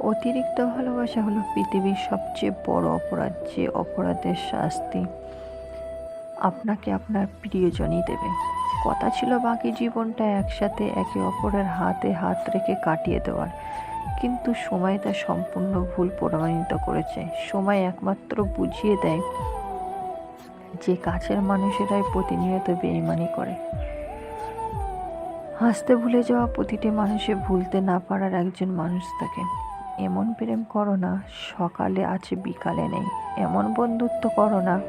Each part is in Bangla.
অতিরিক্ত ভালোবাসা হলো পৃথিবীর সবচেয়ে বড় অপরাধ, যে অপরাধের শাস্তি আপনাকে আপনার প্রিয়জনই দেবে। কথা ছিল বাকি জীবনটা একসাথে একে অপরের হাতে হাত রেখে কাটিয়ে দেওয়ার। কিন্তু সময় তা সম্পূর্ণ ভুল প্রমাণিত করেছে। সময় একমাত্র বুঝিয়ে দেয় যে কাছের মানুষেরাই প্রতিনিয়ত বেইমানি করে। হাসতে ভুলে যাওয়া প্রতিটি মানুষে ভুলতে না পারার একজন মানুষ থাকে। এমন প্রেম করো না, সকালে আছে বিকালে নেই। এমন বন্ধুত্ব করো না।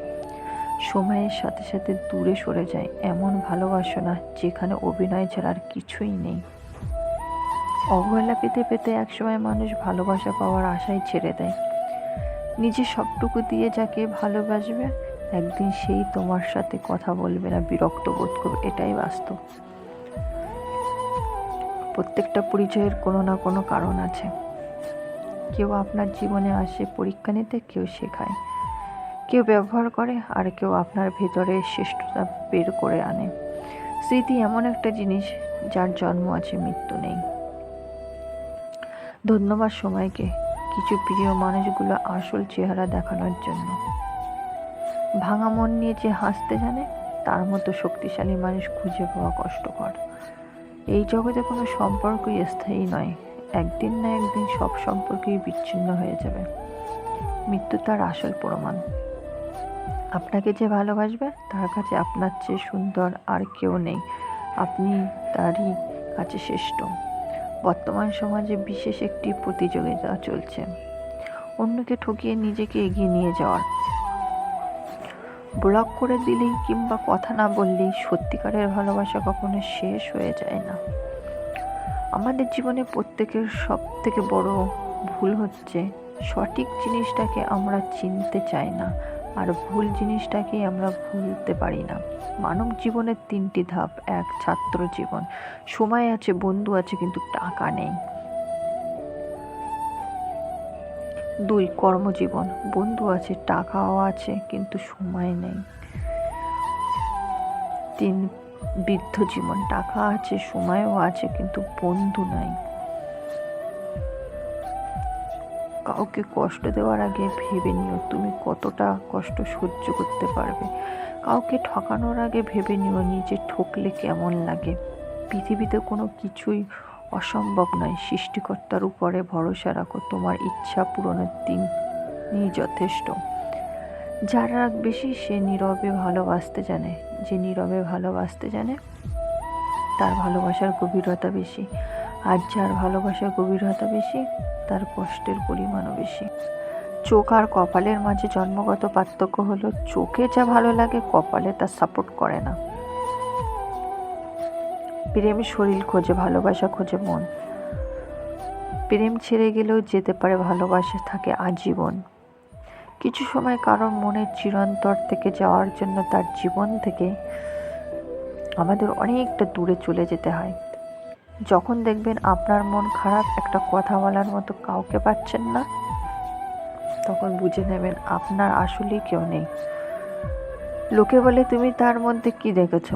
সময়ের সাথে সাথে দূরে সরে যায়। এমন ভালোবাসো না, যেখানে অভিনয় ছাড়া আর কিছুই নেই। অবহেলা পেতে পেতে একসময় মানুষ ভালোবাসা পাওয়ার আশায় ছেড়ে দেয়। নিজে সবটুকু দিয়ে যাকে ভালোবাসবে, একদিন সেই তোমার সাথে কথা বলবে না, বিরক্ত বোধ করবে, এটাই বাস্তব। প্রত্যেকটা পরিচয়ের কোনো না কোনো কারণ আছে। কেউ আপনার জীবনে আসে, পরীক্ষা নিতে কেউ শেখায়। কেউ ব্যবহার করে আর কেউ আপনার ভেতরে শ্রেষ্ঠতা বের করে আনে। স্মৃতি এমন একটা জিনিস যার জন্ম আছে, মৃত্যু নেই। ধন্যবাদ সময়কে, কিছু প্রিয় মানুষগুলো আসল চেহারা দেখানোর জন্য। ভাঙা মন নিয়ে যে হাসতে জানে, তার মতো শক্তিশালী মানুষ খুঁজে পাওয়া কষ্টকর। এই জগতে কোনো সম্পর্কই স্থায়ী নয়। একদিন না একদিন সব সম্পর্কেই বিচ্ছিন্ন হয়ে যাবে। মৃত্যু তার আসল প্রমাণ। আপনাকে যে ভালোবাসবে, তার কাছে আপনার চেয়ে সুন্দর আর কেউ নেই। আপনি তারই কাছে শ্রেষ্ঠ। বর্তমান সমাজে বিশেষ একটি প্রতিযোগিতা চলছে। অন্যকে ঠকিয়ে নিজেকে এগিয়ে নিয়ে যাওয়ার ব্লক করে দিলেই কিংবা কথা না বললেই সত্যিকারের ভালোবাসা কখনো শেষ হয়ে যায় না। আমাদের জীবনে প্রত্যেকের সব থেকে বড় ভুল হচ্ছে সঠিক জিনিসটাকে আমরা চিনতে চাই না আর ভুল জিনিসটাকে আমরা ভুলতে পারি না। মানব জীবনের তিনটি ধাপ, এক ছাত্র জীবন। সময় আছে, বন্ধু আছে, কিন্তু টাকা নেই। দুই, কর্মজীবন। বন্ধু আছে, টাকাও আছে, কিন্তু সময় নেই। তিন বৃদ্ধ জীবন। টাকা আছে, সময়ও আছে, কিন্তু বন্ধু নাই। কাউকে কষ্ট দেওয়ার আগে ভেবে নিও তুমি কতটা কষ্ট সহ্য করতে পারবে। কাউকে ঠকানোর আগে ভেবে নিও নিজে ঠকলে কেমন লাগে। পৃথিবীতে কোনো কিছুই অসম্ভব নয়। সৃষ্টিকর্তার উপরে ভরসা রাখো, তোমার ইচ্ছা পূরণের তিনি যথেষ্ট। যার রাগ বেশি সে নীরবে ভালোবাসতে জানে, যে নীরবে ভালোবাসতে জানে, তার ভালোবাসার গভীরতা বেশি। আর যার ভালোবাসার গভীরতা বেশি, তার কষ্টের পরিমাণও বেশি। চোখ আর কপালের মাঝে জন্মগত পার্থক্য হলো, চোখে যা ভালো লাগে, কপালে তা সাপোর্ট করে না। প্রেম শরীর খোঁজে, ভালোবাসা খোঁজে মন। প্রেম ছেড়ে গেলেও যেতে পারে ভালোবাসা, থাকে আজীবন। কিছু সময় কারণ মনের চিরন্তর থেকে যাওয়ার জন্য তার জীবন থেকে আমাদের অনেকটা দূরে চলে যেতে হয়। যখন দেখবেন আপনার মন খারাপ, একটা কথা বলার মতো কাউকে পাচ্ছেন না, তখন বুঝে নেবেন আপনার আসলেই কেউ নেই। লোকে বলে, তুমি তার মধ্যে কি দেখেছ?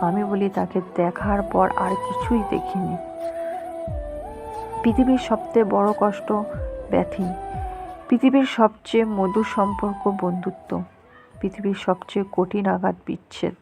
আমি বলি, তাকে দেখার পর আর কিছুই দেখিনি। পৃথিবীর সবচেয়ে বড় কষ্ট ব্যথি পৃথিবীর সবচেয়ে মধুর সম্পর্ক বন্ধুত্ব পৃথিবীর সবচেয়ে কঠিন আঘাত বিচ্ছেদ।